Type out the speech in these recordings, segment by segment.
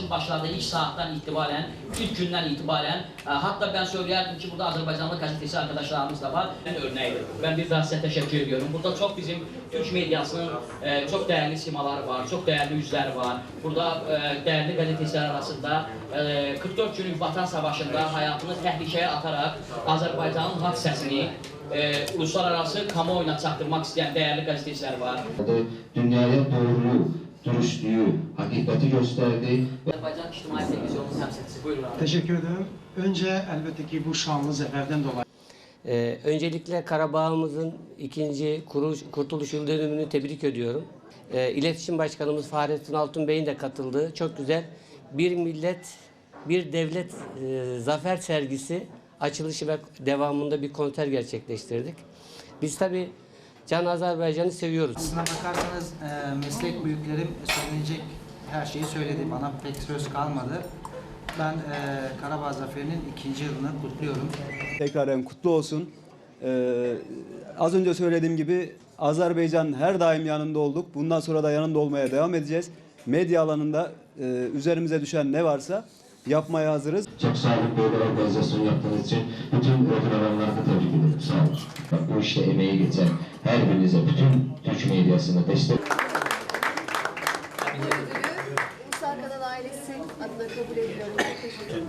savaşın başladığı ilk saattan itibaren, ilk günden itibaren, e, hatta ben söylerdim ki burada Azerbaycanlı gazeteci arkadaşlarımız da var. Ben örneğidir. Ben bir daha size teşekkür ediyorum. Burada çok bizim Türk medyasının e, çok değerli simaları var, çok değerli yüzler var. Burada e, değerli gazeteciler arasında e, 44 günlük Vatan Savaşı'nda hayatını tehlikeye atarak Azerbaycan'ın hak sesini e, uluslararası kamuoyuna çaktırmak isteyen değerli gazeteciler var. dünyaya doğruluğu, dürüstlüğü, hakikati gösterdi. Azerbaycan İctimai Televizyonu temsilcisi. Buyurun abi. Teşekkür ederim. Önce elbette ki bu şanlı zaferden dolayı Ee, öncelikle Karabağ'ımızın ikinci kuruş, kurtuluş yıl dönümünü tebrik ediyorum. Ee, İletişim Başkanımız Fahrettin Altun Bey'in de katıldığı çok güzel bir millet, bir devlet e, zafer sergisi açılışı ve devamında bir konser gerçekleştirdik. Biz tabii Can Azerbaycan'ı seviyoruz. Aslına bakarsanız e, meslek büyüklerim söylenecek her şeyi söyledi. Bana pek söz kalmadı. Ben e, Karabağ Zaferi'nin ikinci yılını kutluyorum. Tekraren kutlu olsun. Ee, az önce söylediğim gibi Azerbaycan her daim yanında olduk. Bundan sonra da yanında olmaya devam edeceğiz. Medya alanında e, üzerimize düşen ne varsa yapmaya hazırız. Çok sağ olun böyle organizasyon yaptığınız için. Bütün programları da tebrik ederim. Sağ olun. Bak, bu işte emeği geçen her birinize, bütün Türk medyasına destek ödülü Ulusal Kanal ailesi adına kabul ediyorum. Çok teşekkür ederim.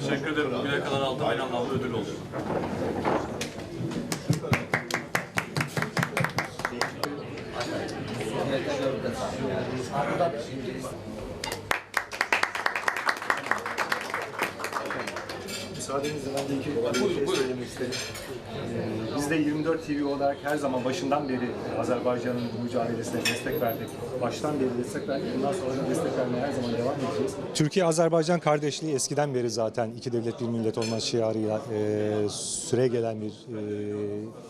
Teşekkür ederim. Bugüne kadar aldığım en anlamlı ödül oldu. Müsaadenizle ben de iki bir şey söylemek isterim. Ee, Biz de 24 TV olarak her zaman başından beri Azerbaycan'ın bu mücadelesine destek verdik. Baştan beri destek verdik. Bundan sonra da destek vermeye her zaman devam edeceğiz. Türkiye-Azerbaycan kardeşliği eskiden beri zaten iki devlet bir millet olma şiarıyla e, süre gelen bir e,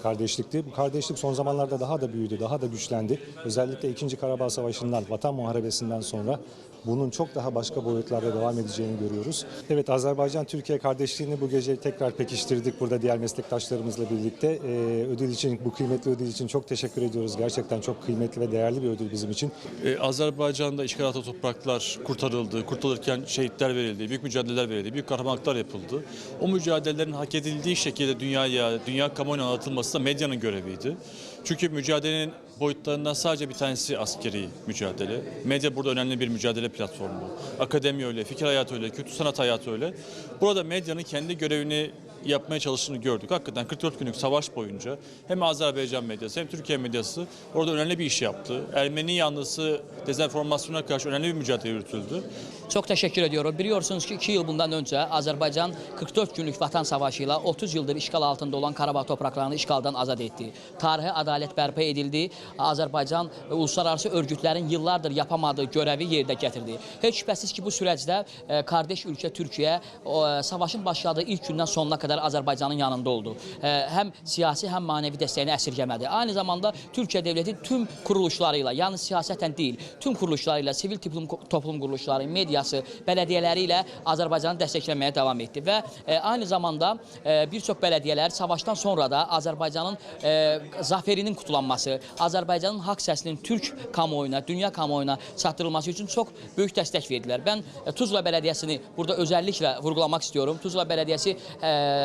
kardeşlikti. Bu kardeşlik son zamanlarda daha da büyüdü, daha da güçlendi. Özellikle 2. Karabağ Savaşı'ndan, Vatan Muharebesi'nden sonra bunun çok daha başka boyutlarda devam edeceğini görüyoruz. Evet Azerbaycan-Türkiye kardeşliğini bu gece tekrar pekiştirdik burada diğer meslektaşlarımızla birlikte. Ee, ödül için, bu kıymetli ödül için çok teşekkür ediyoruz. Gerçekten çok kıymetli ve değerli bir ödül bizim için. Ee, Azerbaycan'da işgal altı topraklar kurtarıldı, kurtarılırken şehitler verildi, büyük mücadeleler verildi, büyük kahramanlıklar yapıldı. O mücadelelerin hak edildiği şekilde dünyaya, dünya kamuoyuna anlatılması da medyanın göreviydi. Çünkü mücadelenin boyutlarından sadece bir tanesi askeri mücadele. Medya burada önemli bir mücadele platformu. Akademi öyle, fikir hayatı öyle, kültür sanat hayatı öyle. Burada medyanın kendi görevini yapmaya çalıştığını gördük. Hakikaten 44 günlük savaş boyunca hem Azerbaycan medyası hem Türkiye medyası orada önemli bir iş yaptı. Ermeni yanlısı dezenformasyona karşı önemli bir mücadele yürütüldü. Çok teşekkür ediyorum. Biliyorsunuz ki 2 yıl bundan önce Azerbaycan 44 günlük vatan savaşıyla 30 yıldır işgal altında olan Karabağ topraklarını işgaldan azad etti. Tarihi adalet bərpa edildi. Azərbaycan uluslararası örgütlərin yıllardır yapamadığı görəvi yerdə gətirdi. Heç şübhəsiz ki, bu sürəcdə e, kardeş ölkə Türkiyə o, e, savaşın başladığı ilk gündən sonuna qədər Azərbaycanın yanında oldu. E, Həm siyasi, həm manevi dəstəyini əsirgəmədi. Aynı zamanda Türkiyə devleti tüm kuruluşlarıyla, yalnız siyasətən deyil, tüm kuruluşlarıyla, sivil toplum, toplum kuruluşları, medyası, bələdiyyələri ilə Azərbaycanı dəstəkləməyə davam etdi və e, aynı zamanda e, bir çox bələdiyyələr savaşdan sonra da Azərbaycanın e, zaferinin qutulanması, Azərbaycanın haqq səsinin Türk kamuoyuna, dünya kamuoyuna çatdırılması üçün çox böyük dəstək verdilər. Mən Tuzla bələdiyyəsini burada özəlliklə vurğulamaq istiyorum. Tuzla bələdiyyəsi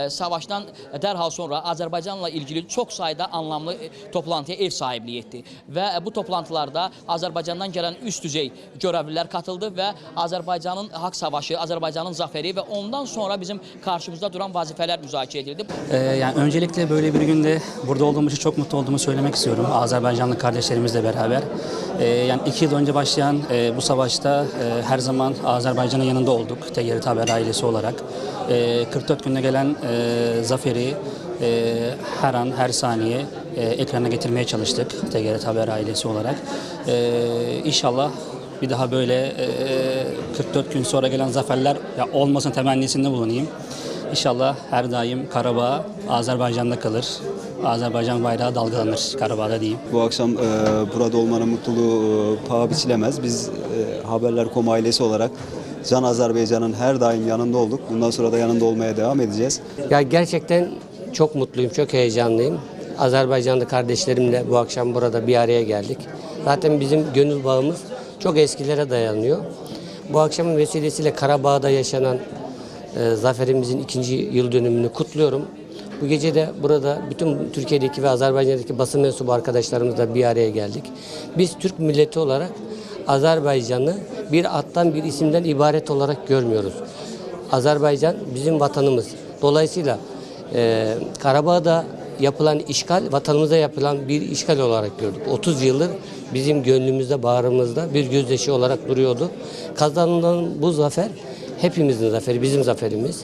e, savaşdan dərhal sonra Azərbaycanla ilgili çox sayda anlamlı e, toplantıya ev sahibliyi etdi və e, bu toplantılarda Azərbaycandan gələn üst düzey görevlilər katıldı və Azərbaycanın haqq savaşı, Azərbaycanın zaferi və ondan sonra bizim karşımızda duran vazifələr müzakirə edildi. Ee, yani öncelikle böyle bir günde burada olduğumuz için çok mutlu olduğumu söylemek istiyorum. Azerbaycanlı kardeşlerimizle beraber. Ee, yani iki yıl önce başlayan e, bu savaşta e, her zaman Azerbaycan'ın yanında olduk. TGRT Haber ailesi olarak. E, 44 günde gelen e, zaferi e, her an, her saniye e, ekrana getirmeye çalıştık TGRT Haber ailesi olarak. E, inşallah bir daha böyle e, 44 gün sonra gelen zaferler ya olmasın temennisinde bulunayım. İnşallah her daim Karabağ Azerbaycan'da kalır. Azerbaycan bayrağı dalgalanır Karabağ'da diyeyim. Bu akşam e, burada olmanın mutluluğu e, paha biçilemez. Biz e, Haberler.com ailesi olarak Can Azerbaycan'ın her daim yanında olduk. Bundan sonra da yanında olmaya devam edeceğiz. Ya gerçekten çok mutluyum, çok heyecanlıyım. Azerbaycanlı kardeşlerimle bu akşam burada bir araya geldik. Zaten bizim gönül bağımız çok eskilere dayanıyor. Bu akşamın vesilesiyle Karabağ'da yaşanan e, zaferimizin ikinci yıl dönümünü kutluyorum. Bu gece de burada bütün Türkiye'deki ve Azerbaycan'daki basın mensubu arkadaşlarımızla bir araya geldik. Biz Türk milleti olarak Azerbaycan'ı bir attan bir isimden ibaret olarak görmüyoruz. Azerbaycan bizim vatanımız. Dolayısıyla e, Karabağ'da yapılan işgal vatanımıza yapılan bir işgal olarak gördük. 30 yıldır bizim gönlümüzde, bağrımızda bir gözyaşı olarak duruyordu. Kazanılan bu zafer hepimizin zaferi, bizim zaferimiz.